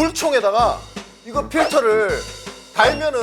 물총에다가 이거 필터를 달면은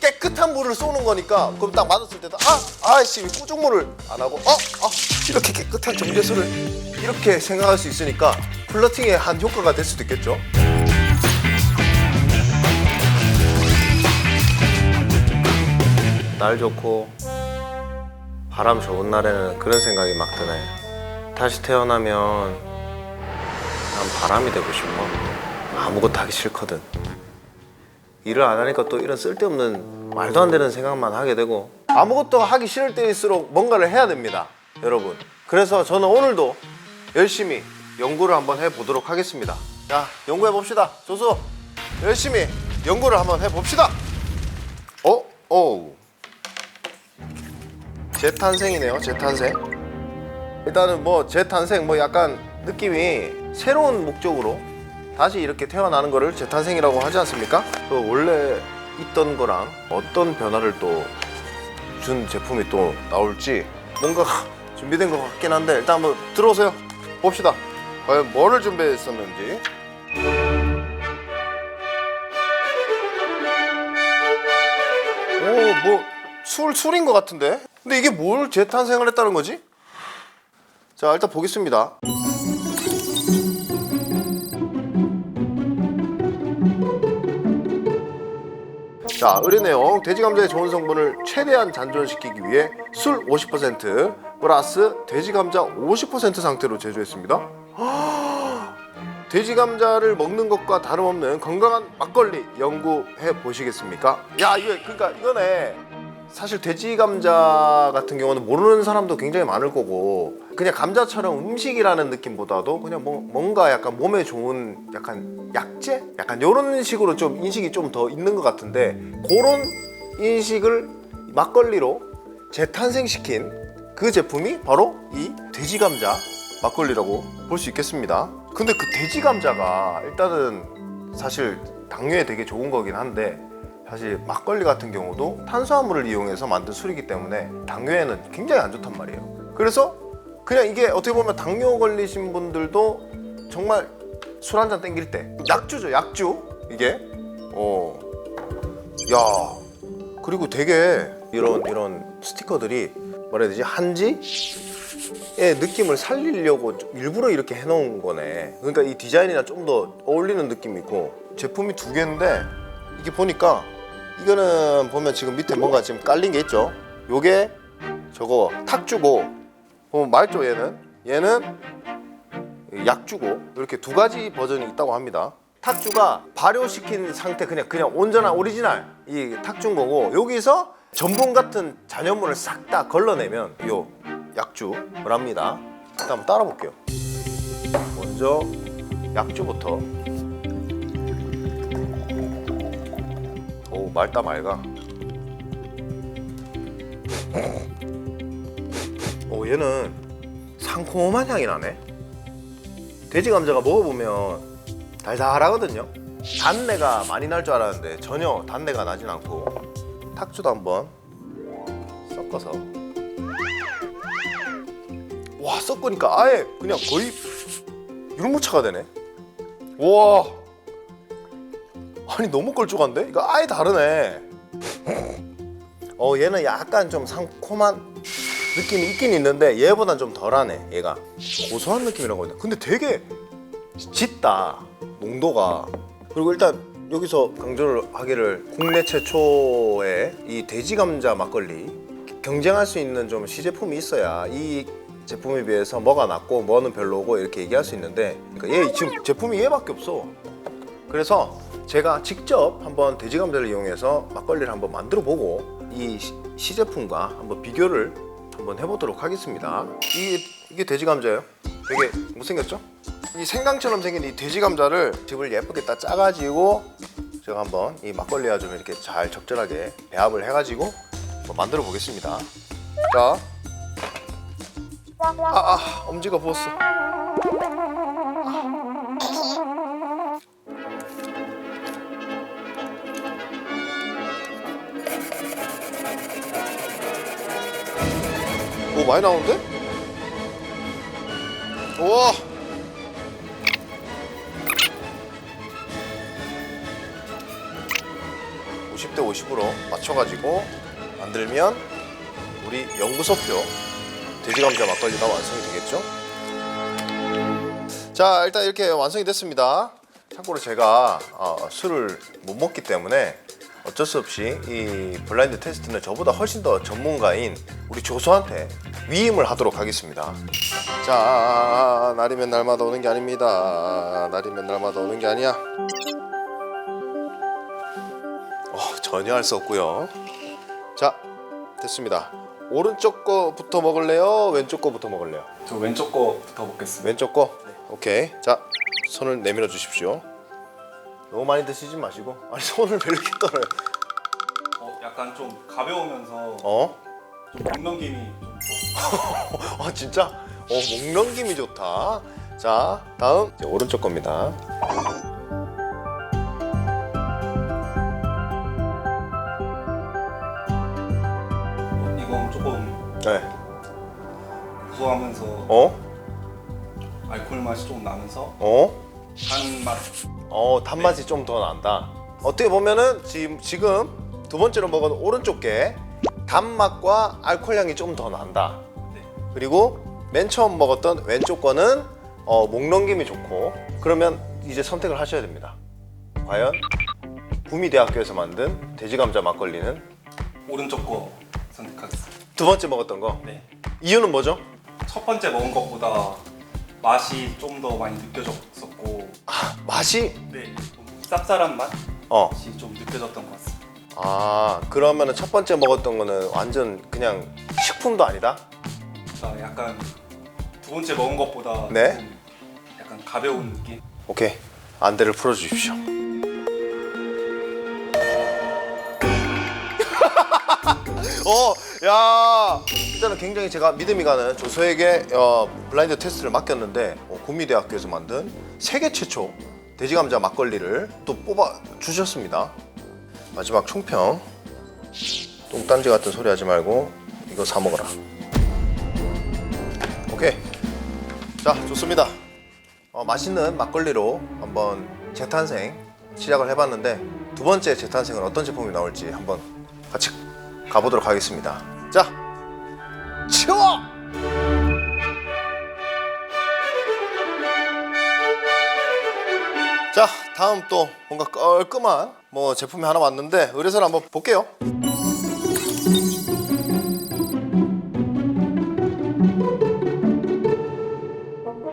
깨끗한 물을 쏘는 거니까 그럼 딱 맞았을 때도 아 아씨 꾸중물을 안 하고 어, 어 이렇게 깨끗한 정제수를 이렇게 생각할 수 있으니까 플러팅의 한 효과가 될 수도 있겠죠. 날 좋고 바람 좋은 날에는 그런 생각이 막 드네. 다시 태어나면 난 바람이 되고 싶어. 아무것도 하기 싫거든. 일을 안 하니까 또 이런 쓸데없는 말도 안 되는 생각만 하게 되고 아무것도 하기 싫을 때일수록 뭔가를 해야 됩니다. 여러분. 그래서 저는 오늘도 열심히 연구를 한번 해보도록 하겠습니다. 자, 연구해 봅시다. 조수 열심히 연구를 한번 해봅시다. 어? 오. 재탄생이네요. 재탄생. 일단은 뭐 재탄생 뭐 약간 느낌이 새로운 목적으로 다시 이렇게 태어나는 거를 재탄생이라고 하지 않습니까? 그 원래 있던 거랑 어떤 변화를 또 준 제품이 또 나올지 뭔가 준비된 것 같긴 한데 일단 한번 들어오세요. 봅시다. 과연 뭐를 준비했었는지. 오, 뭐 술, 술인 것 같은데? 근데 이게 뭘 재탄생을 했다는 거지? 자, 일단 보겠습니다. 자, 의뢰 내용 돼지 감자의 좋은 성분을 최대한 잔존시키기 위해 술 50% 플러스 돼지 감자 50% 상태로 제조했습니다. 돼지 감자를 먹는 것과 다름없는 건강한 막걸리 연구해 보시겠습니까? 야, 이거 그러니까 이거네. 사실 돼지 감자 같은 경우는 모르는 사람도 굉장히 많을 거고 그냥 감자처럼 음식이라는 느낌보다도 그냥 뭐, 뭔가 약간 몸에 좋은 약간 약재? 약간 이런 식으로 좀 인식이 좀 더 있는 것 같은데 그런 인식을 막걸리로 재탄생시킨 그 제품이 바로 이 돼지 감자 막걸리라고 볼 수 있겠습니다. 근데 그 돼지 감자가 일단은 사실 당뇨에 되게 좋은 거긴 한데 사실 막걸리 같은 경우도 탄수화물을 이용해서 만든 술이기 때문에 당뇨에는 굉장히 안 좋단 말이에요. 그래서 그냥 이게 어떻게 보면 당뇨 걸리신 분들도 정말 술 한 잔 땡길 때. 약주죠, 약주. 이게. 어, 야. 그리고 되게 이런 이런 스티커들이 뭐라 해야 되지? 한지의 느낌을 살리려고 좀 일부러 이렇게 해놓은 거네. 그러니까 이 디자인이랑 좀 더 어울리는 느낌이 있고. 제품이 두 개인데 이게 보니까 이거는 보면 지금 밑에 뭔가 지금 깔린 게 있죠. 요게 저거 탁 주고 보면 맑죠 얘는 얘는 약주고 이렇게 두 가지 버전이 있다고 합니다. 탁주가 발효시킨 상태 그냥 그냥 온전한 오리지널 이 탁주인 거고 여기서 전분 같은 잔여물을 싹 다 걸러내면 요 약주랍니다. 일단 한번 따라 볼게요. 먼저 약주부터 오 맑다 맑아. 오 얘는 상콤한 향이 나네. 돼지 감자가 먹어보면 달달하거든요. 단내가 많이 날 줄 알았는데 전혀 단내가 나진 않고 탁주도 한번 섞어서 와 섞으니까 아예 그냥 거의 율무차가 되네. 와 아니 너무 걸쭉한데? 이거 아예 다르네. 어 얘는 약간 좀 상콤한 느낌이 있긴 있는데 얘보단 좀 덜하네 얘가. 고소한 느낌이라고 했나? 근데 되게 짙다 농도가. 그리고 일단 여기서 강조를 하기를 국내 최초의 이 돼지 감자 막걸리. 경쟁할 수 있는 좀 시제품이 있어야 이 제품에 비해서 뭐가 낫고 뭐는 별로고 이렇게 얘기할 수 있는데 그러니까 얘 지금 제품이 얘밖에 없어. 그래서 제가 직접 한번 돼지 감자를 이용해서 막걸리를 한번 만들어 보고 이 시- 시제품과 한번 비교를 한번 해보도록 하겠습니다. 이게, 이게 돼지 감자예요. 되게 못생겼죠? 이 생강처럼 생긴 이 돼지 감자를 집을 예쁘게 딱 짜가지고 제가 한번 이 막걸리와 좀 이렇게 잘 적절하게 배합을 해가지고 만들어 보겠습니다. 자, 아, 아, 엄지가 부었어. 많이 나오는데? 우와! 대 50으로 맞춰가지고 만들면 우리 연구소표 돼지감자 막걸리가 완성이 되겠죠? 자 일단 이렇게 완성이 됐습니다 참고로 제가 어, 술을 못 먹기 때문에 어쩔 수 없이 이 블라인드 테스트는 저보다 훨씬 더 전문가인 우리 조수한테 위임을 하도록 하겠습니다. 자 날이면 날마다 오는 게 아닙니다. 날이면 날마다 오는 게 아니야. 어, 전혀 할 수 없고요. 자 됐습니다. 오른쪽 거부터 먹을래요? 왼쪽 거부터 먹을래요? 저 왼쪽 거부터 먹겠습니다. 왼쪽 거? 오케이. 자, 손을 내밀어 주십시오. 너무 많이 드시지 마시고. 아니, 손을 왜 이렇게 떨어요? 어, 약간 좀 가벼우면서 어? 좀 목 넘김이 좀 더. 아, 진짜? 어, 목 넘김이 좋다. 자, 다음 이제 오른쪽 겁니다. 어, 이건 조금 네. 구수하면서 어? 알코올 맛이 좀 나면서 어? 단 맛. 어, 단맛이 좀 더 난다. 어떻게 보면은 지금 지금 두 번째로 먹은 오른쪽 게 단맛과 알코올 향이 좀 더 난다. 네. 그리고 맨 처음 먹었던 왼쪽 거는 어, 목 넘김이 좋고 그러면 이제 선택을 하셔야 됩니다. 과연 구미대학교에서 만든 돼지감자 막걸리는 오른쪽 거 선택하겠습니다. 두 번째 먹었던 거 네. 이유는 뭐죠? 첫 번째 먹은 것보다 맛이 좀 더 많이 느껴졌 었고, 아, 맛이 네. 좀 쌉쌀한 맛이 어. 좀 느껴졌던 것 같습니다. 아 그러면은 첫 번째 먹었던 거는 완전 그냥 식품도 아니다. 그러니까 약간 두 번째 먹은 것보다 네. 좀 약간 가벼운 느낌. 오케이 안대를 풀어 주십시오. 어, 야, 일단은 굉장히 제가 믿음이 가는 조서에게 어, 블라인드 테스트를 맡겼는데 어, 구미대학교에서 만든 세계 최초 돼지감자 막걸리를 또 뽑아 주셨습니다. 마지막 총평. 똥딴지 같은 소리 하지 말고 이거 사 먹어라. 오케이. 자, 좋습니다. 어, 맛있는 막걸리로 한번 재탄생 시작을 해봤는데 두 번째 재탄생은 어떤 제품이 나올지 한번 같이 가보도록 하겠습니다. 자, 치워! 자, 다음 또 뭔가 깔끔한 뭐 제품이 하나 왔는데 의뢰서를 한번 볼게요.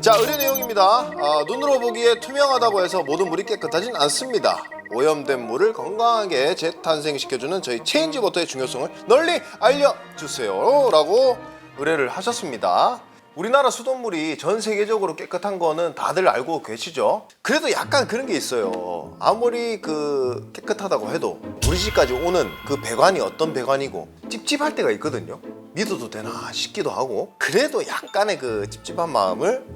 자 의뢰 내용입니다. 아, 눈으로 보기에 투명하다고 해서 모든 물이 깨끗하진 않습니다. 오염된 물을 건강하게 재탄생시켜주는 저희 체인지 워터의 중요성을 널리 알려주세요 라고 의뢰를 하셨습니다. 우리나라 수돗물이 전 세계적으로 깨끗한 거는 다들 알고 계시죠? 그래도 약간 그런 게 있어요. 아무리 그 깨끗하다고 해도 우리 집까지 오는 그 배관이 어떤 배관이고 찝찝할 때가 있거든요. 믿어도 되나 싶기도 하고 그래도 약간의 그 찝찝한 마음을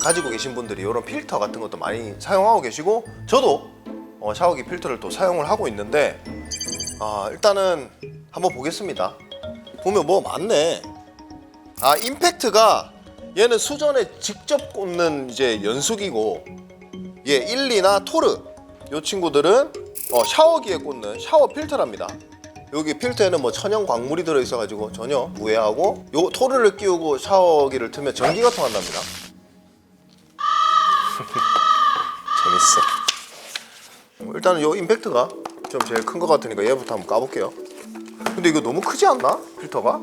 가지고 계신 분들이 이런 필터 같은 것도 많이 사용하고 계시고 저도 어, 샤워기 필터를 또 사용을 하고 있는데 아 일단은 한번 보겠습니다. 보면 뭐 많네. 아 임팩트가 얘는 수전에 직접 꽂는 이제 연숙이고 얘 1, 2나 토르 요 친구들은 어, 샤워기에 꽂는 샤워 필터랍니다. 여기 필터에는 뭐 천연 광물이 들어 있어 가지고 전혀 무해하고 요 토르를 끼우고 샤워기를 틀면 전기가 통한답니다. 재밌어. 어, 일단은 요 임팩트가 좀 제일 큰 것 같으니까 얘부터 한번 까볼게요. 근데 이거 너무 크지 않나? 필터가?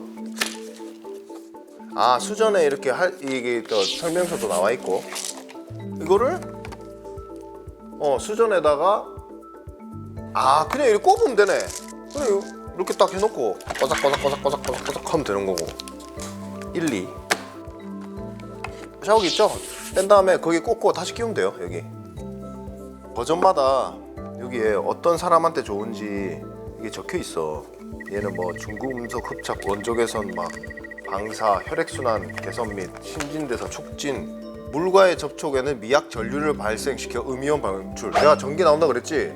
아 수전에 이렇게 할 이게 또 설명서도 나와 있고 이거를 어 수전에다가 아 그냥 이렇게 꼽으면 되네. 그래 이렇게 딱 해놓고 꼬삭꼬삭꼬삭꼬삭꼬삭꼬삭 하면 되는 거고 1, 2 샤워기 있죠? 뺀 다음에 거기 꽂고 다시 끼우면 돼요 여기 버전마다 여기에 어떤 사람한테 좋은지 이게 적혀 있어 얘는 뭐 중금속 흡착 원조 개선 막 방사 혈액순환 개선 및 신진대사 촉진 물과의 접촉에는 미약 전류를 발생시켜 음이온 방출 내가 전기 나온다 그랬지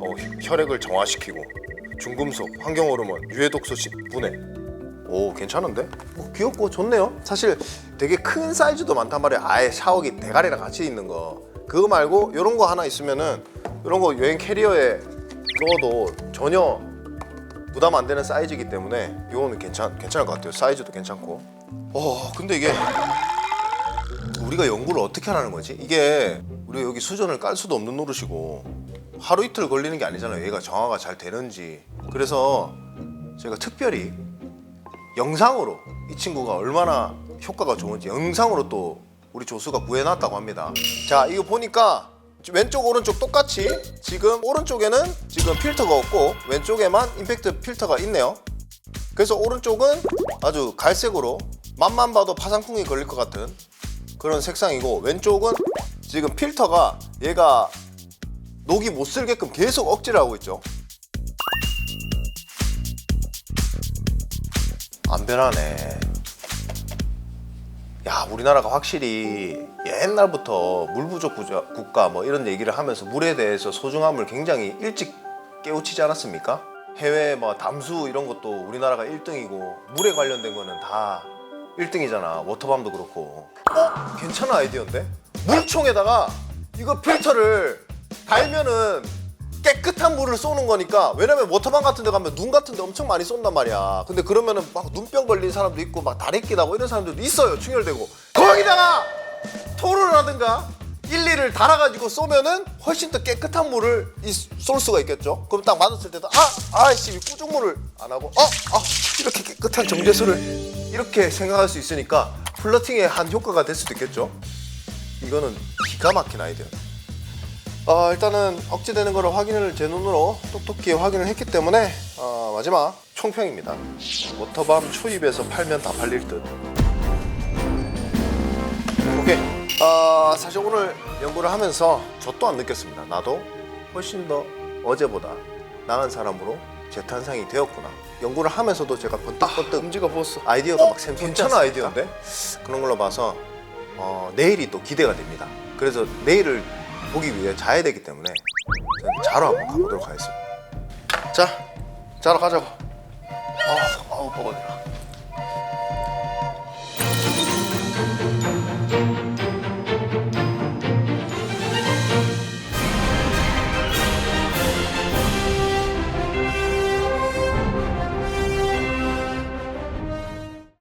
어, 혈액을 정화시키고 중금속 환경 호르몬 유해 독소 시- 분해 오 괜찮은데? 어, 귀엽고 좋네요. 사실 되게 큰 사이즈도 많단 말이야. 아예 샤워기 대가리랑 같이 있는 거. 그거 말고 이런 거 하나 있으면은 이런 거 여행 캐리어에 이거도 전혀 부담 안 되는 사이즈이기 때문에 이거는 괜찮 괜찮을 것 같아요. 사이즈도 괜찮고. 어 근데 이게 우리가 연구를 어떻게 하라는 거지? 이게 우리가 여기 수전을 깔 수도 없는 노릇이고 하루 이틀 걸리는 게 아니잖아요. 얘가 정화가 잘 되는지. 그래서 제가 특별히 영상으로 이 친구가 얼마나 효과가 좋은지 영상으로 또 우리 조수가 구해놨다고 합니다. 자, 이거 보니까 왼쪽 오른쪽 똑같이 지금 오른쪽에는 지금 필터가 없고 왼쪽에만 임팩트 필터가 있네요. 그래서 오른쪽은 아주 갈색으로 맛만 봐도 파상풍이 걸릴 것 같은 그런 색상이고 왼쪽은 지금 필터가 얘가 녹이 못 쓸게끔 계속 억지를 하고 있죠. 안 변하네. 야, 우리나라가 확실히 옛날부터 물 부족 국가 뭐 이런 얘기를 하면서 물에 대해서 소중함을 굉장히 일찍 깨우치지 않았습니까? 해외 뭐 담수 이런 것도 우리나라가 1등이고 물에 관련된 거는 다 1등이잖아. 워터밤도 그렇고. 어? 괜찮은 아이디어인데? 물총에다가 이거 필터를 달면은 깨끗한 물을 쏘는 거니까 왜냐면 워터밤 같은 데 가면 눈 같은 데 엄청 많이 쏜단 말이야. 근데 그러면은 막 눈병 걸린 사람도 있고 막 다래끼 나고 이런 사람들도 있어요 충혈되고. 거기다가 토를 하든가 일리를 달아가지고 쏘면은 훨씬 더 깨끗한 물을 이- 쏠 수가 있겠죠? 그럼 딱 맞았을 때도 아 아이씨 꾸중물을 안 하고 어? 아 이렇게 깨끗한 정제수를 이렇게 생각할 수 있으니까 플러팅의 한 효과가 될 수도 있겠죠? 이거는 기가 막힌 아이디어 어, 일단은 억제되는 거를 확인을 제 눈으로 똑똑히 확인을 했기 때문에 어, 마지막 총평입니다. 워터밤 초입에서 팔면 다 팔릴 듯. 오케이. 어, 사실 오늘 연구를 하면서 저 또한 느꼈습니다. 나도 훨씬 더 어제보다 나은 사람으로 재탄생이 되었구나. 연구를 하면서도 제가 번뜩번뜩 엄지가 부었어. 아이디어가 막 샘솟는 괜찮습니까? 아이디어인데 그런 걸로 봐서 어, 내일이 또 기대가 됩니다. 그래서 내일을 보기 위해 자야 되기 때문에 자러 한번 가보도록 하겠습니다. 자, 자러 가자고. 아, 아우 뻐거려.